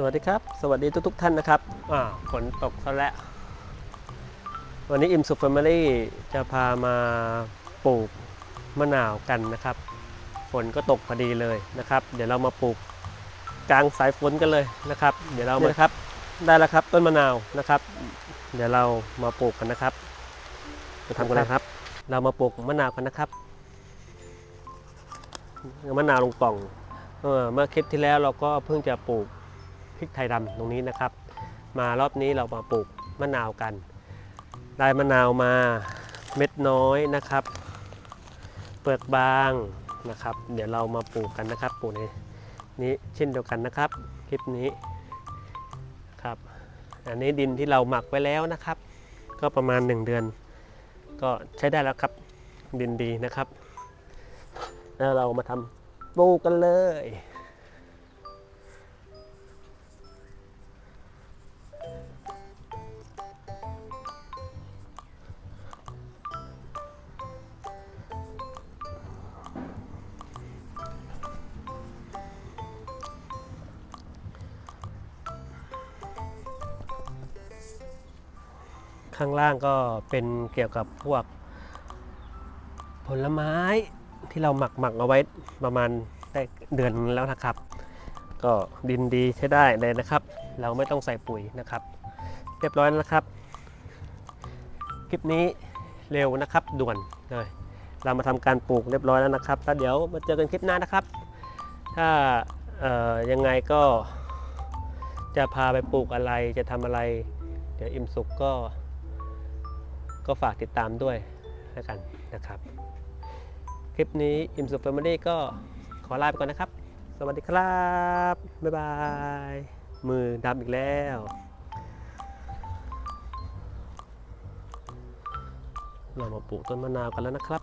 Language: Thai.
สวัสดีครับ สวัสดีทุกๆท่านนะครับอ่าฝนตกซะแล้ว วันนี้อิมสุฟ a ม i ลี่จะพามาปลูกมะนาวกันนะครับ ฝนก็ตกพอดีเลยนะครับ เดี๋ยวเรามาปลูกกลางสายฝนกันเลยนะครับ เดี๋ยวเรามาครับ ได้แล้วครับต้นมะนาวนะครับ เดี๋ยวเรามาปลูกกันนะครับจะทำกันนะครับ เรามาปลูกมะนาวกันนะครับเอามะนาวลงกล่องเออเมื่อคลิปที่แล้วเราก็เพิ่งจะปลูก พริกไทยดำตรงนี้นะครับ มารอบนี้เรามาปลูกมะนาวกัน ได้มะนาวมาเม็ดน้อยนะครับ เปลือกบางนะครับ เดี๋ยวเรามาปลูกกันนะครับปลูกในนี้เช่นเดียวกันนะครับ คลิปนี้ครับ อันนี้ดินที่เราหมักไว้แล้วนะครับ ก็ประมาณ 1 เดือน ก็ใช้ได้แล้วครับดินดีนะครับ แล้วเรามาทำปลูกกันเลย ข้างล่างก็เป็นเกี่ยวกับพวก ผลไม้ที่เราหมักหมักเอาไว้ประมาณได้เดือนแล้วนะครับ ก็ดินดีใช้ได้เลยนะครับ เราไม่ต้องใส่ปุ๋ยนะครับ เรียบร้อยแล้วนะครับ คลิปนี้เร็วนะครับด่วนเลยเรามาทำการปลูกเรียบร้อยแล้วนะครับแล้วเดี๋ยวมาเจอกันคลิปหน้านะครับ ถ้าเอ่อยังไงก็จะพาไปปลูกอะไรจะทำอะไร เดี๋ยวอิ่มสุกก็ ก็ฝากติดตามด้วยแล้วกันนะครับ คลิปนี้อิมสุ f แฟมิลี่ก็ขอลาไปก่อนนะครับ สวัสดีครับ บ๊ายบาย มือดำอีกแล้วเรามาปลูกต้นมะนาวกันแล้วนะครับ